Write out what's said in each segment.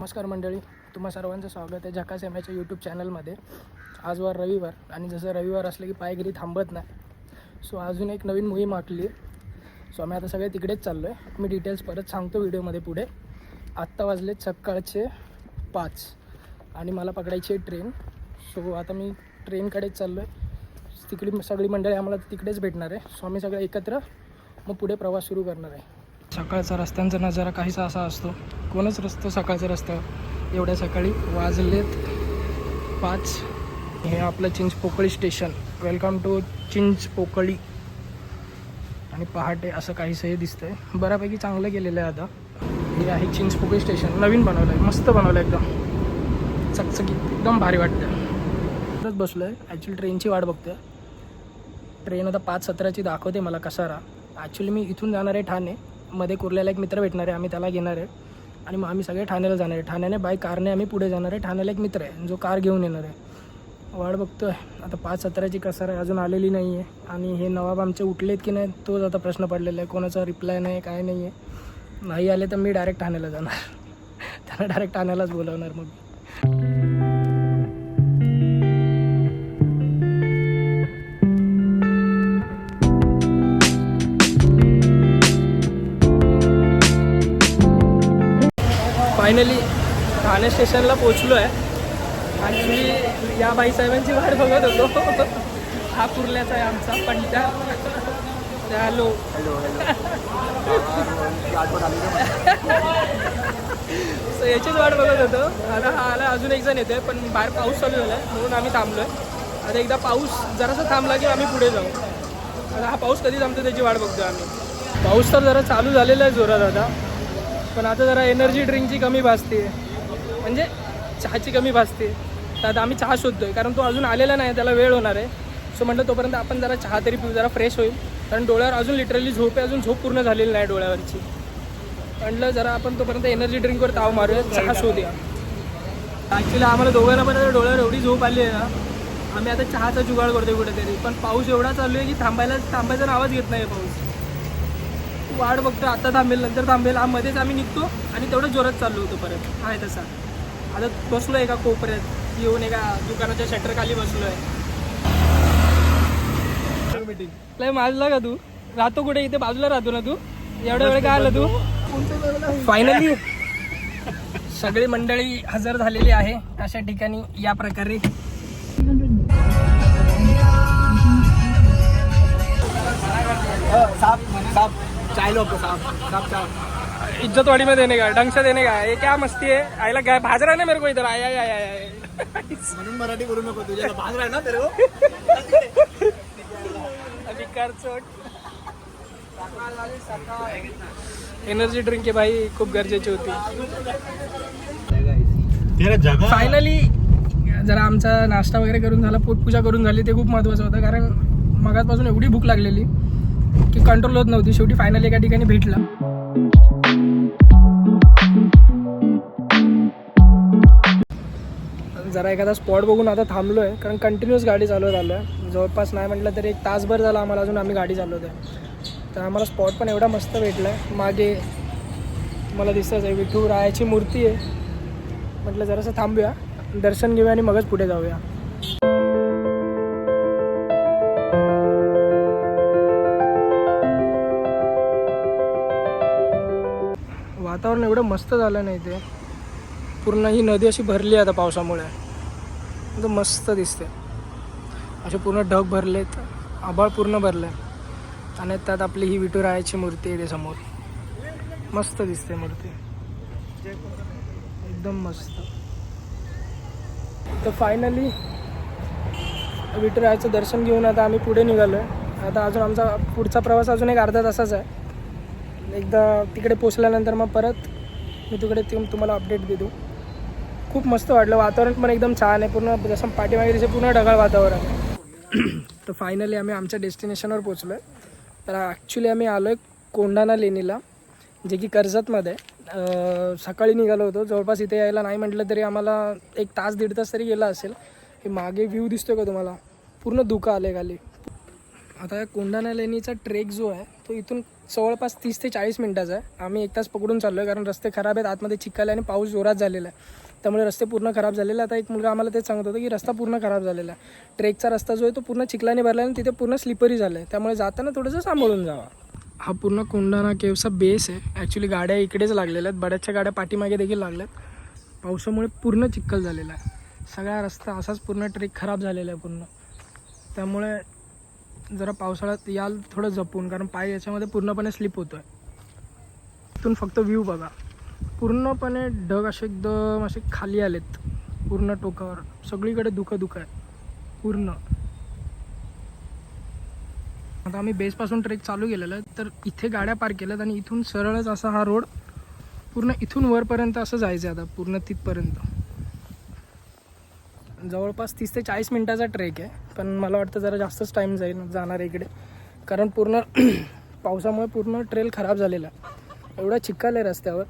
नमस्कार मंडळी तुम्हा सर्वांचं स्वागत आहे झकास एम एच्या यूट्यूब चॅनलमध्ये आजवर रविवार आणि जसं रविवार असलं की पायगिरी थांबत नाही. सो अजून एक नवीन मोहीम आखली. आहे सो आम्ही आता सगळे तिकडेच चाललो आहे मी डिटेल्स परत सांगतो व्हिडिओमध्ये पुढे. आत्ता वाजले सकाळचे पाच आणि मला पकडायची आहे ट्रेन सो आता मी ट्रेनकडेच चाललो आहे तिकडे सगळी मंडळी आम्हाला तिकडेच भेटणार आहे. सो आम्ही सगळे एकत्र मग पुढे प्रवास सुरू करणार आहे. सकाळचा रस्त्यांचा नजारा काहीसा असा असतो. कोणच रस्तो सकाळचा रस्ता एवढ्या सकाळी वाजलेत पाच. हे आपलं Chinchpokli station. Welcome to Chinchpokli आणि पहाटे असं काहीसं हे दिसतंय. बऱ्यापैकी चांगलं गेलेलं आहे आता. हे आहे चिंचपोकळी स्टेशन. नवीन बनवलं आहे मस्त बनवलं आहे एकदम. चकचकीत. एकदम भारी वाटतं परत बसलो आहे ॲक्च्युली ट्रेनची वाट बघतोय. ट्रेन आता पाच सतराची दाखवते मला कसारा. ॲक्च्युली मी इथून जाणार आहे ठाणे. मध्ये कुर्ल्याला एक मित्र भेटणार आहे आम्ही त्याला घेणार आहे. आणि मग आम्ही सगळे ठाण्याला जाणार आहे. ठाण्याने बाय कारने आम्ही पुढे जाणार आहे. ठाण्याला एक मित्र आहे जो कार घेऊन येणार आहे. वाट आहे आता पाच सतराची कसार आहे अजून आलेली नाही आहे. आणि हे नवाब आमचे उठलेत की नाही तोच आता प्रश्न पडलेला आहे. कोणाचा रिप्लाय नाही काय नाही आहे. नाही आले तर मी डायरेक्ट ठाण्याला जाणार. त्यांना डायरेक्ट ठाण्यालाच बोलवणार मग. फायनली ठाणे स्टेशनला पोचलो आहे ॲक्च्युली या बाईसाहेबांची वाट बघत होतो. हा कुर्ल्याचा आहे आमचा पंटा हॅलो. सो याचीच वाट बघत होतो. आता हा आला अजून एक जण येतोय पण बाहेर पाऊस चालू झाला आहे म्हणून आम्ही थांबलो आहे आता एकदा पाऊस जरासा थांबला की आम्ही पुढे जाऊ. आता हा पाऊस कधी थांबतो त्याची वाट बघतो आम्ही. पाऊस तर जरा चालू झालेला आहे जोरात आता. पण आता जरा एनर्जी ड्रिंकची कमी भासते म्हणजे चहाची कमी भासते तर आता आम्ही चहा शोधतोय. कारण तो अजून आलेला नाही त्याला वेळ होणार आहे. सो म्हटलं तोपर्यंत आपण जरा चहा तरी पिऊ जरा फ्रेश होईल. कारण डोळ्यावर अजून लिटरली झोप आहे अजून झोप पूर्ण झालेली नाही डोळ्यावरची. म्हटलं जरा आपण तोपर्यंत एनर्जी ड्रिंकवर ताव मारूया चहा शोधूया. ॲक्च्युली आम्हाला दोघांना पण आता डोळ्यावर एवढी झोप आली आहे ना आम्ही आता चहाचा जुगाड करतोय कुठेतरी. पण पाऊस एवढा चालू आहे की थांबायला थांबायचा आवाज घेत नाही पाऊस. वाट बघतो आता थांबेल नंतर थांबेल. हा मध्येच आम्ही निघतो आणि तेवढं जोरात चाललो होतो परत. आहे तसा. आता बसलो एका कोपऱ्यात? येऊन एका दुकानाच्या शटर खाली बसलो आहे लय माझला का तू? राहतो कुठे? इथे बाजूला राहतो ना तू? एवढ्या वेळ काय आलं तू? फायनली सगळी मंडळी हजर झालेली आहे. अशा ठिकाणी या प्रकारे. साहब साहब चाय लो आपको साहब साहब चाय. इज्जतवाड़ी में देने का? ढंग से देने का? ये क्या मस्ती है आईला काय भाज रहा है ना मेरे को इधर? आय आय आय म्हणून मराठी करू नको तुझ्या. भाग आहे ना तेरे को? अभी कर चोट. एनर्जी ड्रिंक आहे भाई. खूप गरजेची होती. तेरा जगह फायनली जरा आमचा नाश्ता वगैरे करून झाला पोटपूजा करून झाली ते खूप महत्त्वाचं होतं. कारण मगाचपासून एवढी भूक लागलेली. की कंट्रोल होत नव्हती. शेवटी फायनल एका ठिकाणी भेटला. जरा एखादा स्पॉट बघून आता थांबलो आहे कारण कंटिन्युअस गाडी चालवत आलो आहे जवळपास नाही म्हटलं तरी एक तासभर झाला आम्हाला अजून आम्ही गाडी चालवत आहे तर आम्हाला स्पॉट पण एवढा मस्त भेटला आहे मागे मला दिसतंच आहे विठू रायाची मूर्ती आहे. म्हटलं जरासं थांबूया. दर्शन घेऊया आणि मगच पुढे जाऊया. वातावरण एवढं मस्त झालं नाही ते पूर्ण ही नदी अशी भरली आहे आता पावसामुळे. एकदम मस्त दिसते. असे पूर्ण ढग भरलेत आभाळ पूर्ण भरलं आहे आणि त्यात आपली ही विठुरायाची मूर्ती आहे ते समोर. मस्त दिसते मूर्ती. एकदम मस्त. तर फायनली विठुरायाचं दर्शन घेऊन आता आम्ही पुढे निघालो आहे आता अजून आमचा पुढचा प्रवास अजून एक अर्धा तासाचा आहे. एकदा तिकडे पोचल्यानंतर मग परत मी तिकडे ते तुम्हाला अपडेट देतो. खूप मस्त वाटलं. वातावरण पण एकदम छान आहे. पूर्ण जसं पाठीमागे तिथे पूर्ण ढगाळ वातावरण आहे. तर फायनली आम्ही आमच्या डेस्टिनेशनवर पोचलो आहे तर ॲक्च्युली आम्ही आलो आहे कोंढाणा लेणीला जे की कर्जतमध्ये. सकाळी निघालो होतो. जवळपास इथे यायला नाही म्हटलं तरी आम्हाला एक तास दीड तास तरी गेला असेल. हे मागे व्ह्यू दिसतो का तुम्हाला? पूर्ण धुकं आले खाली. आता कोंडाना कोंढाणा लेणीचा ट्रेक जो आहे तो इथून जवळपास तीस ते चाळीस मिनटाचा आहे. आम्ही एक तास पकडून चाललो आहे कारण रस्ते खराब आहेत आतमध्ये चिखल आहे आणि पाऊस जोरात झालेला आहे. त्यामुळे रस्ते पूर्ण खराब झालेले आता एक मुलगा आम्हाला तेच सांगत होता की रस्ता पूर्ण खराब झालेला आहे. ट्रेकचा रस्ता जो आहे तो पूर्ण चिखलाने भरला आणि तिथे पूर्ण स्लिपरी झालं आहे. त्यामुळे जाताना थोडंसं सांभाळून जावा. हा पूर्ण कोंढाणा केवचा बेस आहे. ॲक्च्युली गाड्या इकडेच लागलेल्या आहेत. बऱ्याचशा गाड्या पाठीमागे देखील लागल्यात पावसामुळे पूर्ण चिखल झालेला आहे. सगळा रस्ता असाच पूर्ण ट्रेक खराब झालेला आहे पूर्ण. त्यामुळे जरा पावसाळ्यात याल थोडं जपून कारण पाय याच्यामध्ये पूर्णपणे स्लिप होतो आहे इथून फक्त व्ह्यू बघा. पूर्णपणे ढग असे एकदम असे खाली आलेत. पूर्ण टोकावर. सगळीकडे दुखं दुखं आहे. पूर्ण. आता आम्ही बेसपासून ट्रेक चालू केलेला आहे. तर इथे गाड्या पार्क केल्यात आणि इथून सरळच असा हा रोड पूर्ण इथून वरपर्यंत असं जायचं आहे आता. पूर्ण तिथपर्यंत. जवळपास तीस ते चाळीस मिनटाचा ट्रेक आहे. पण मला वाटतं जरा जास्तच टाईम जाईल जाणार इकडे. कारण पूर्ण पावसामुळे पूर्ण ट्रेल खराब झालेला आहे. एवढा चिक्काल आहे रस्त्यावर.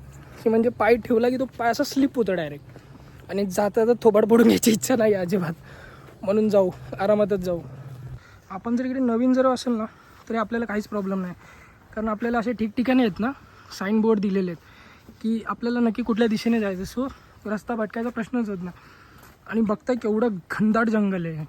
की म्हणजे पाय ठेवला की तो पाय असा स्लिप होतो डायरेक्ट आणि जाता तर थोबाड पडून घ्यायची इच्छा नाही अजिबात. म्हणून जाऊ. आरामातच जाऊ. आपण जर इकडे नवीन जर असेल ना तरी आपल्याला काहीच प्रॉब्लेम नाही. कारण आपल्याला असे ठिकठिकाणी आहेत ना साईन बोर्ड दिलेले आहेत. की आपल्याला नक्की कुठल्या दिशेने जायचं सो रस्ता भटकायचा प्रश्नच होत नाही. आणि बघताय केवढं घनदाट जंगल आहे.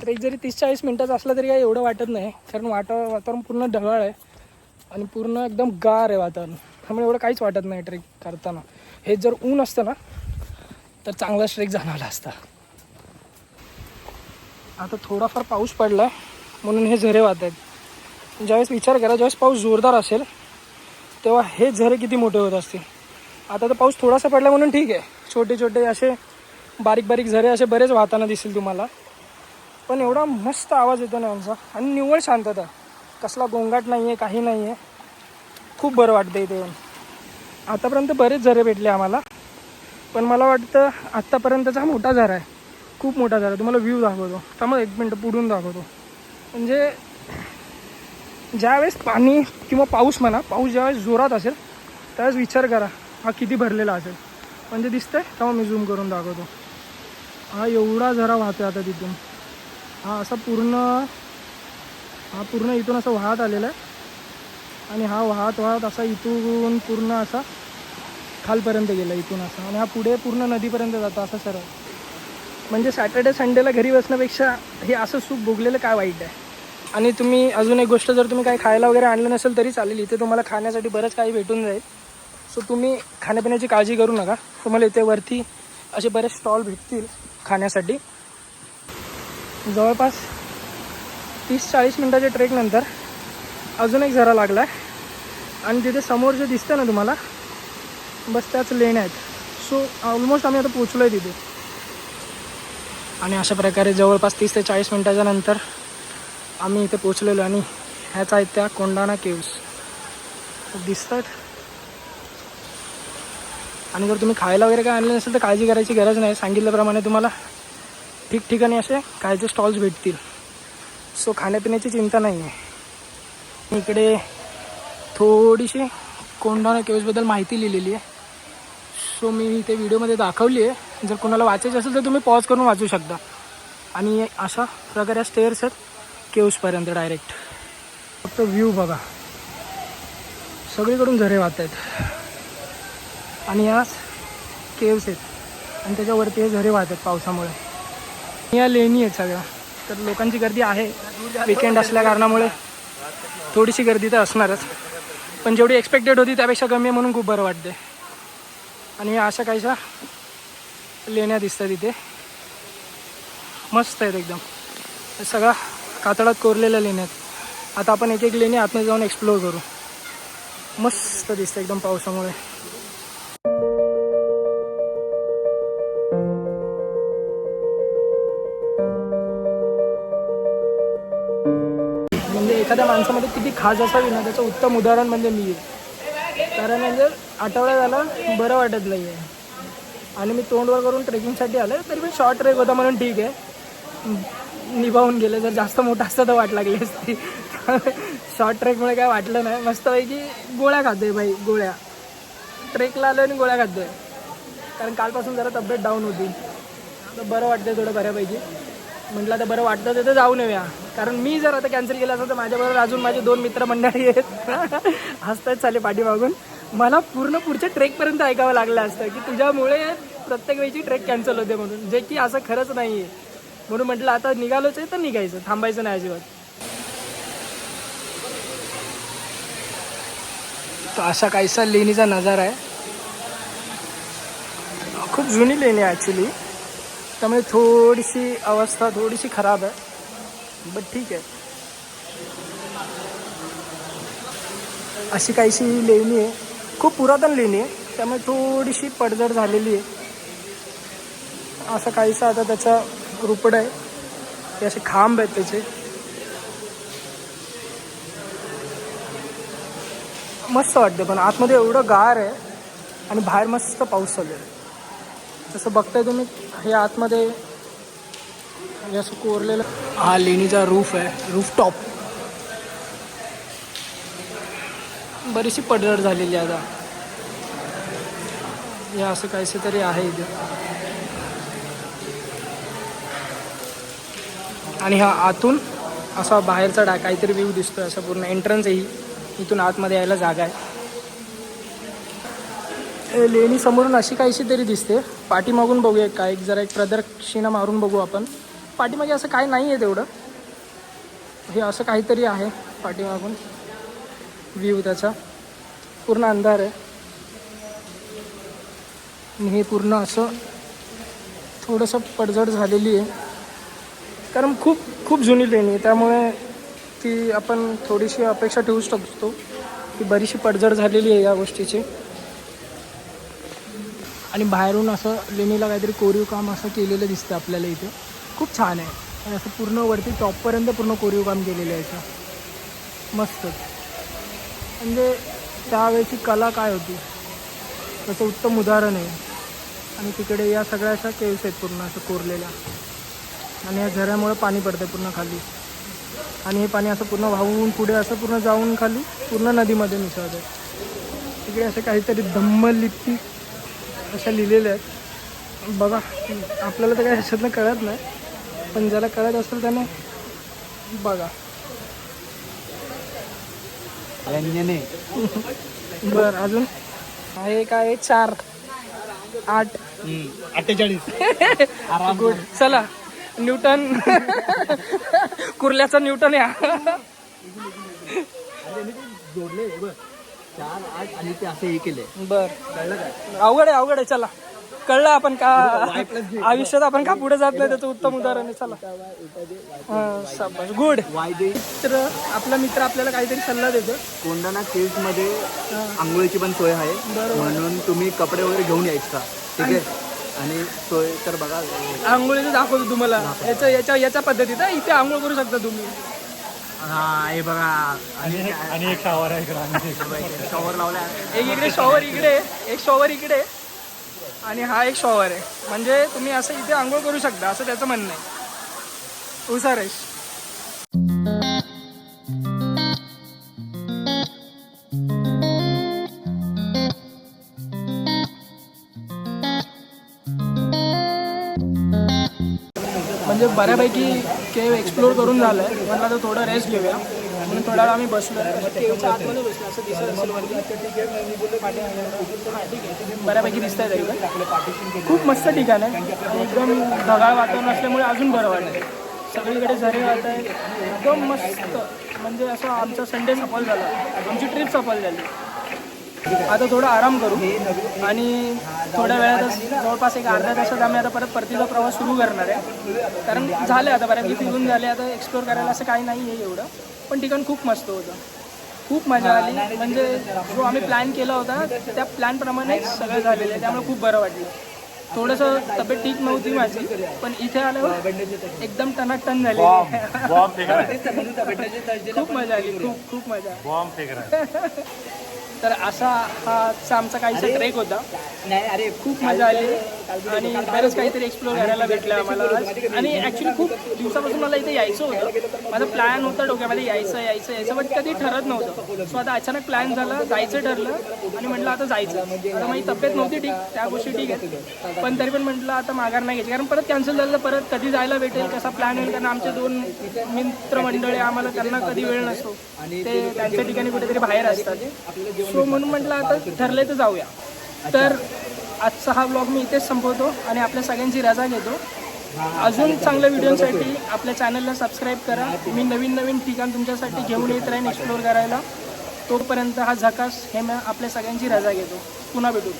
ट्रेक जरी तीस चाळीस मिनटाचा असला तरी काही एवढं वाटत नाही कारण वाटा वातावरण पूर्ण ढगाळ आहे आणि पूर्ण एकदम गार आहे वातावरण. त्यामुळे एवढं काहीच वाटत नाही ट्रेक करताना. हे जर ऊन असतं ना तर चांगला ट्रेक जाणवला असता. आता थोडाफार पाऊस पडला म्हणून हे झरे वाहत आहेत. ज्यावेळेस विचार करा ज्यावेळेस पाऊस जोरदार असेल तेव्हा हे झरे किती मोठे होत असतील. आता तर पाऊस थोडासा पडला म्हणून ठीक आहे. छोटे छोटे असे बारीक बारीक झरे असे बरेच वाहताना दिसतील तुम्हाला. पण एवढा मस्त आवाज येतो ना यांचा आणि निव्वळ शांतता. कसला गोंगाट नाही आहे काही नाही आहे खूप बरं वाटतं इथे येऊन आतापर्यंत बरेच झरे भेटले आम्हाला. पण मला वाटतं आत्तापर्यंतचा हा मोठा झरा आहे. खूप मोठा झारा आहे. तुम्हाला व्ह्यू दाखवतो. त्यामुळे एक मिनटं पुढून दाखवतो. म्हणजे ज्यावेळेस पाणी किंवा पाऊस म्हणा पाऊस ज्यावेळेस जोरात असेल त्यावेळेस विचार करा हा किती भरलेला असेल. म्हणजे आहे तेव्हा मी झूम करून दाखवतो. हा एवढा झरा वाहतोय आता तिथून. हा असा पूर्ण हा पूर्ण इथून असं वाहत आलेला आहे. आणि हा वाहत वाहत असा इथून पूर्ण असा खालपर्यंत गेला इथून असा. आणि हा पुढे पूर्ण नदीपर्यंत जातो असं सरळ. म्हणजे सॅटर्डे संडेला घरी बसण्यापेक्षा हे असं सूप भोगलेलं काय वाईट आहे? आणि तुम्ही अजून एक गोष्ट जर तुम्ही काही खायला वगैरे आणलं नसेल तरी चालेल. इथे तुम्हाला खाण्यासाठी बरंच काही भेटून जाईल. सो तुम्ही खाण्यापिण्याची काळजी करू नका. तुम्हाला इथे वरती असे बरेच स्टॉल भेटतील खाण्यासाठी. जवळपास तीस चाळीस मिनटाच्या ट्रेकनंतर अजून एक झरा लागला आहे आणि तिथे समोर जे दिसतं ना तुम्हाला बस त्याच लेण आहेत. सो ऑलमोस्ट आम्ही आता पोचलो आहे तिथे. आणि अशा प्रकारे जवळपास तीस ते चाळीस मिनटाच्या नंतर आम्ही इथे पोचलेलो आणि ह्याच आहेत त्या कोंडाणा केव्स दिसतात. आणि जर तुम्ही खायला वगैरे काय आणलं नसेल तर काळजी करायची गरज नाही. सांगितल्याप्रमाणे तुम्हाला ठिकठिकाणी असे खायचे स्टॉल्स भेटतील. सो खाण्यापिण्याची चिंता नाही आहे इकडे थोडीशी कोंडाणा केव्सबद्दल माहिती लिहिलेली आहे. सो मी इथे व्हिडिओमध्ये दाखवली आहे. जर कोणाला वाचायची असेल तर तुम्ही पॉज करून वाचू शकता. आणि अशा प्रकारे स्टेअर्स आहेत केव्सपर्यंत डायरेक्ट फक्त व्ह्यू बघा. सगळीकडून झरे वाहत आहेत आणि या केव्स आहेत. आणि त्याच्यावरती हे झरे वाहत आहेत पावसामुळे या लेणी आहेत सगळ्या. तर लोकांची गर्दी आहे. विकेंड असल्या कारणामुळे थोडीशी गर्दी तर असणारच. पण जेवढी एक्सपेक्टेड होती त्यापेक्षा कमी आहे म्हणून खूप बरं वाटते आणि अशा काहीशा लेण्या दिसतात इथे. मस्त आहेत एकदम सगळा कातळात कोरलेल्या लेण्या आहेत. आता आपण एक एक लेणी आतमध्ये जाऊन एक्सप्लोअर करू. मस्त दिसतं एकदम पावसामुळे. म्हणजे एखाद्या माणसामध्ये किती खास असावी ना त्याचं उत्तम उदाहरण म्हणजे मी. आहे कारण म्हणजे आठवडा झाला बरं वाटत नाही आहे आणि मी तोंडवर करून ट्रेकिंगसाठी आलो तरी पण शॉर्ट ट्रेक होता म्हणून ठीक आहे. निभावून गेले जर जास्त मोठा असतं तर वाट लागली असती. शॉर्ट ट्रेकमुळे काय वाटलं नाही. मस्तपैकी गोळ्या खातोय बाई गोळ्या. ट्रेकला आलो आणि गोळ्या खातोय. कारण कालपासून जरा तब्येत डाऊन होती. आता बरं वाटतंय थोडं बऱ्यापैकी. म्हटलं तर बरं वाटतं तर जाऊन येऊया. कारण मी जर आता कॅन्सल केलं असं तर माझ्याबरोबर अजून माझे दोन मित्रमंडळी आहेत. हसताच चाले पाठीमागून. मला पूर्ण पुढच्या ट्रेकपर्यंत ऐकावं लागलं असतं की तुझ्यामुळे प्रत्येक वेळची ट्रेक कॅन्सल होते म्हणून. जे की असं खरंच नाही आहे म्हणून म्हटलं आता निघालोच आहे तर निघायचं. थांबायचं नाही अजिबात. तर असा काहीसा लेणीचा नजारा आहे. खूप जुनी लेणी आहे ॲक्च्युली त्यामुळे थोडीशी अवस्था थोडीशी खराब आहे. बट ठीक आहे. अशी काहीशी लेणी आहे. खूप पुरातन लेणी आहे. त्यामुळे थोडीशी पडझड झालेली आहे. असं काहीसं आता त्याचा रुपड आहे. ते असे खांब आहेत त्याचे. मस्त वाटते पण आतमध्ये एवढं गार आहे आणि बाहेर मस्त पाऊस चालू आहे. जसं बघताय तुम्ही हे आतमध्ये हे असं कोरलेलं हा लेणीचा रूफ आहे रूफ टॉप बरीचशी पडझड झालेली आहे आता। हे असं काहीसे तरी आहे इथे. आणि हा आतून असा बाहेरचा डा काहीतरी व्ह्यू दिसतोय असा पूर्ण एंट्रन्स आहे ही. इथून आतमध्ये यायला जागा आहे. लेणी समोरून अशी काहीशी तरी दिसते. पाठीमागून बघूया काय एक जरा एक प्रदक्षिणा मारून बघू आपण. पाठीमागे असं काय नाही आहे तेवढं. हे असं काहीतरी आहे पाठीमागून. व्ह्यू त्याचा. पूर्ण अंधार आहे. आणि हे पूर्ण असं थोडंसं पडझड झालेली आहे. कारण खूप खूप जुनी लेणी आहे. त्यामुळे ती आपण थोडीशी अपेक्षा ठेवू शकतो की बरीचशी पडझड झालेली आहे या गोष्टीची. आणि बाहेरून असं लेणीला काहीतरी कोरीव काम असं केलेलं दिसतं आपल्याला इथे. खूप छान आहे. आणि असं पूर्ण वरती टॉपपर्यंत पूर्ण कोरीव काम केलेलं आहे असं. मस्त. म्हणजे त्यावेळेची कला काय होती? त्याचं उत्तम उदाहरण आहे. आणि तिकडे या सगळ्या अशा केव्स आहेत पूर्ण असं कोरलेल्या. आणि या झऱ्यामुळे पाणी पडतं पूर्ण खाली. आणि हे पाणी असं पूर्ण वाहून पुढे असं पूर्ण जाऊन खाली पूर्ण नदीमध्ये मिसळतं तिकडे असं काहीतरी धम्मलिप्ती अशा लिहिलेल्या आहेत. बघा आपल्याला तर काही ह्याच्यातनं कळत नाही. पण ज्याला कळत असेल त्याने बघा. बरं अजून? आहे काय चार. आठ. अठ्ठेचाळीस. गुड. चला न्यूटन. कुर्ल्याचा न्यूटन या. जोडले बघ चार आठ आणि ते असे हे केले. बर. अवघड आहे अवघड आहे चला. कळलं आपण का? आयुष्यात आपण का पुढे जात नाही? त्याचं उत्तम उदाहरण आहे. चला. गुड वायदे. तर आपला मित्र आपल्याला काहीतरी सल्ला देतो कोंडाणा केव्समध्ये आंघोळीची पण सोय आहे. म्हणून तुम्ही कपडे वगैरे घेऊन यायचा. ठीक आहे? आणि सोय तर बघा. आंघोळीचं दाखवतो तुम्हाला. याच्या याच्या याच्या पद्धतीत हं. इथे आंघोळ करू शकता तुम्ही. हा हे बघा. आणि आणि एक शॉवर आहे शॉवर लावला एक इकडे शॉवर इकडे. एक शॉवर इकडे. आणि हा एक शॉवर आहे. म्हणजे तुम्ही असं इथे आंघोळ करू शकता असं त्याचं म्हणणं आहे. उसारेश म्हणजे बऱ्यापैकी केव एक्सप्लोर करून झालं आहे मला तर थोडं रेस्ट घेऊया. म्हणून थोडा वेळ आम्ही बसलो. आतमध्ये बसलो असं दिसत असेल वरती पाठीमागे. हां, ठीक आहे बऱ्यापैकी दिसत आहे. तरी. खूप मस्त ठिकाण आहे. आणि एकदम ढगाळ वातावरण असल्यामुळे अजून बरं वाटतं सगळीकडे झरे वाहत आहे एकदम मस्त. म्हणजे असं आमचा संडे सफल झाला. आमची ट्रिप सफल झाली. आता थोडा आराम करू. आणि थोड्या वेळातच जवळपास एक अर्ध्या तासात आम्ही आता परत परतीचा प्रवास सुरू करणार आहे. कारण झालं आता बऱ्यापैकी फिरून झाले आता एक्सप्लोर करायला असं काही नाही आहे एवढं. पण ठिकाण खूप मस्त होतं. खूप मजा आली. म्हणजे जो आम्ही प्लॅन केला होता त्या प्लॅनप्रमाणेच सगळं झालेलं आहे. त्यामुळे खूप बरं वाटलं. थोडंसं तब्येत ठीक नव्हती माझी पण इथे आल्यावर एकदम टनाटन झाली खूप मजा आली. खूप खूप मजा तर असा हा आजचा आमचा काहीसा ट्रेक होता. नाही अरे खूप मजा आली. आणि बरंच काहीतरी एक्सप्लोर करायला भेटलं आम्हाला. आणि ॲक्च्युली खूप दिवसापासून मला इथे यायचं होतं. माझा प्लॅन होता डोक्यामध्ये यायचं यायचं यायचं बट कधी ठरत नव्हतं. सो आता अचानक प्लॅन झाला जायचं ठरलं. आणि म्हटलं आता जायचं. आता माझी तब्येत नव्हती ठीक त्या गोष्टी ठीक आहेत. पण तरी पण म्हटलं आता माघार नाही घ्यायची. कारण परत कॅन्सल झालं परत कधी जायला भेटेल कसा प्लॅन होईल? कारण आमचे दोन मित्रमंडळी आम्हाला त्यांना कधी वेळ नसतो. ते त्यांच्या ठिकाणी कुठेतरी बाहेर असतात. सो म्हणून म्हटलं आता ठरले तर जाऊया. तर आजचा हा ब्लॉग मी इथेच संपवतो आणि आपल्या सगळ्यांची रजा घेतो. अजून चांगल्या व्हिडिओसाठी आपल्या चॅनलला सबस्क्राईब करा. मी नवीन नवीन ठिकाण तुमच्यासाठी घेऊन येत राहीन एक्सप्लोर करायला. तोपर्यंत हा झकास हे मी आपल्या सगळ्यांची रजा घेतो. पुन्हा भेटू.